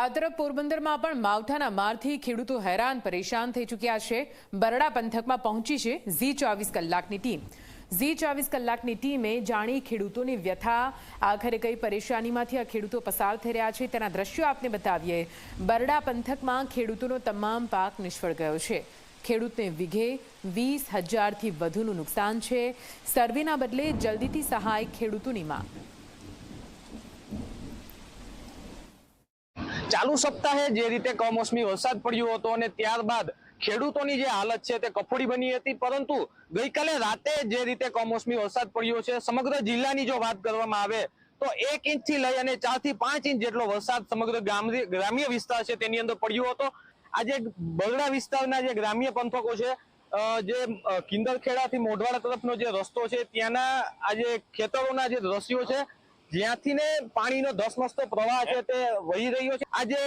આ તરફ પોરબંદરમાં પણ માવઠાના મારથી ખેડૂતો હેરાન, પરેશાન થઈ ચૂક્યા છે. બરડા પંથકમાં પહોંચી છે ઝી ચોવીસ કલાકની ટીમ. ઝી ચોવીસ કલાકની ટીમે જાણી ખેડૂતોની વ્યથા, આખરે કઈ પરેશાનીમાંથી આ ખેડૂતો પસાર થઈ રહ્યા છે તેના દ્રશ્યો આપને બતાવીએ. બરડા પંથકમાં ખેડૂતોનો તમામ પાક નિષ્ફળ ગયો છે. ખેડૂતને વીઘે વીસ હજારથી વધુનું નુકસાન છે. સર્વેના બદલે જલ્દીથી સહાય ખેડૂતોની માંગ. ચાલુ સપ્તાહે જે રીતે કમોસમી વરસાદ પડ્યો હતો અને ત્યારબાદ ખેડૂતોની જે હાલત છે તે કફોડી બની હતી, પરંતુ ગઈકાલે રાતે જે રીતે કમોસમી વરસાદ પડ્યો છે, સમગ્ર જિલ્લાની જો વાત કરવામાં આવે તો એક ઇંચથી લઈ અને ચારથી પાંચ ઇંચ જેટલો વરસાદ સમગ્ર ગ્રામ્ય વિસ્તાર છે તેની અંદર પડ્યો હતો. આજે બગડા વિસ્તારના જે ગ્રામ્ય પંથકો છે જે કિંદરખેડા થી મોઢવાડા તરફનો જે રસ્તો છે, ત્યાંના આજે ખેતરોના જે દ્રશ્યો છે જ્યાંથી ને પાણીનો ધસમસતો પ્રવાહ છે તે વહી રહ્યો છે. આ જે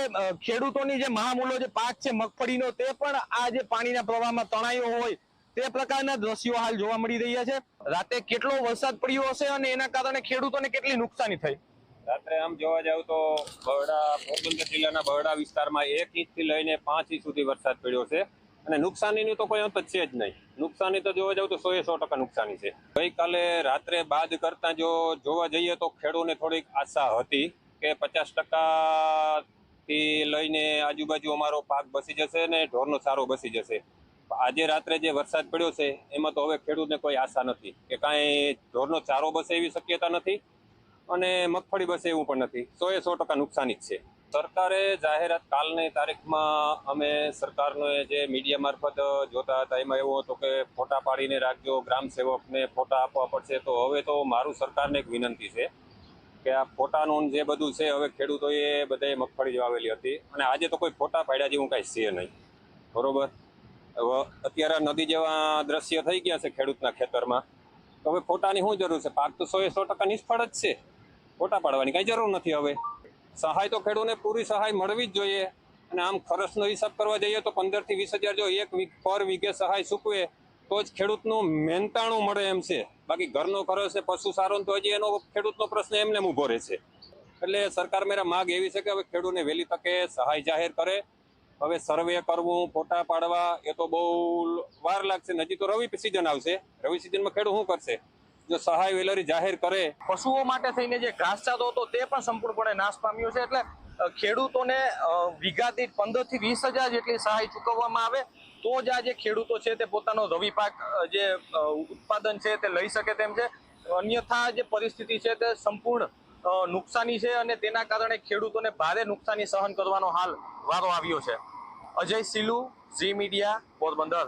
ખેડૂતોની જે મહામૂલો જે પાક છે મગફળીનો, તે પણ આ જે પાણીના પ્રવાહમાં તણાયો હોય તે પ્રકારના દ્રશ્યો હાલ જોવા મળી રહ્યા છે. રાતે કેટલો વરસાદ પડ્યો હશે અને એના કારણે ખેડૂતોને કેટલી નુકસાની થઈ? રાત્રે આમ જોવા જાવ તો બરડા, પોરબંદર જિલ્લાના બરડા વિસ્તારમાં એક ઇંચથી લઈને પાંચ ઇંચ સુધી વરસાદ પડ્યો છે. અને નુકસાનીનું તો કોઈ અંત છે જ નહીં. નુકસાની તો જોવા જાવ તો સો એ સો ટકા નુકસાની છે. ગઈકાલે રાત્રે બાદ કરતા જો જોવા જઈએ તો ખેડૂને થોડીક આશા હતી કે પચાસ ટકા થી લઈને આજુબાજુ અમારો પાક બસી જશે ને ઢોરનો સારો બસી જશે. આજે રાત્રે જે વરસાદ પડ્યો છે, એમાં તો હવે ખેડૂતને કોઈ આશા નથી કે કાંઈ ઢોરનો ચારો બસે એવી શક્યતા નથી અને મગફળી બસે એવું પણ નથી. સો એ સો ટકા નુકસાની જ છે. સરકારે જાહેરાત કાલની તારીખમાં અમે સરકારનો જે મીડિયા મારફત જોતા હતા, એમાં એવું હતું કે ફોટા પાડીને રાખજો, ગ્રામ સેવકને ફોટા આપવા પડશે. તો હવે તો મારું સરકારને એક વિનંતી છે કે આ ફોટાનું જે બધું છે, હવે ખેડૂતોએ બધાએ મગફળી વાવેલી હતી. અને આજે તો કોઈ ફોટા પાડ્યા જેવું કાંઈ છે નહીં. બરોબર? અત્યારે નદી જેવા દ્રશ્ય થઈ ગયા છે ખેડૂતના ખેતરમાં. તો હવે ફોટાની શું જરૂર છે? પાક તો સો એ સો ટકા નિષ્ફળ જ છે. ફોટા પાડવાની કાંઈ જરૂર નથી હવે. સહાય તો ખેડૂતને પૂરી સહાય મળવી જ જોઈએ. અને આમ ખર્ચનો હિસાબ કરવા જઈએ તો પંદરથી વીસ હજાર જો એક વીક પર વીઘે સહાય ચૂકવે તો જ ખેડૂતનું મહેનતાણું મળે એમ છે. બાકી ઘરનો ખર્ચ છે, પશુ સારો તો હજી એનો ખેડૂતનો પ્રશ્ન એમને ઊભો રહે છે એટલે સરકાર મેરા માગ એવી છે કે હવે ખેડૂતને વહેલી તકે સહાય જાહેર કરે. હવે સર્વે કરવું, ફોટા પાડવા, એ તો બહુ વાર લાગશે. ને હજી તો રવિ સિઝન આવશે. રવિ સિઝનમાં ખેડૂત શું કરશે? જો સહાય વેલરી જાહેર કરે. પશુઓ માટે થઈને જે ઘાસચારો હતો તે પણ સંપૂર્ણપણે નાશ પામ્યો છે. એટલે ખેડૂતોને વીઘા દીઠ પંદરથી વીસ હજાર જેટલી સહાય ચૂકવવામાં આવે, તો જ આ જે ખેડૂતો છે તે પોતાનો રવિ પાક જે ઉત્પાદન છે તે લઈ શકે તેમ છે. અન્યથા જે પરિસ્થિતિ છે તે સંપૂર્ણ નુકસાની છે અને તેના કારણે ખેડૂતોને ભારે નુકસાની સહન કરવાનો હાલ વારો આવ્યો છે. અજય સિલુ, ઝી મીડિયા, પોરબંદર.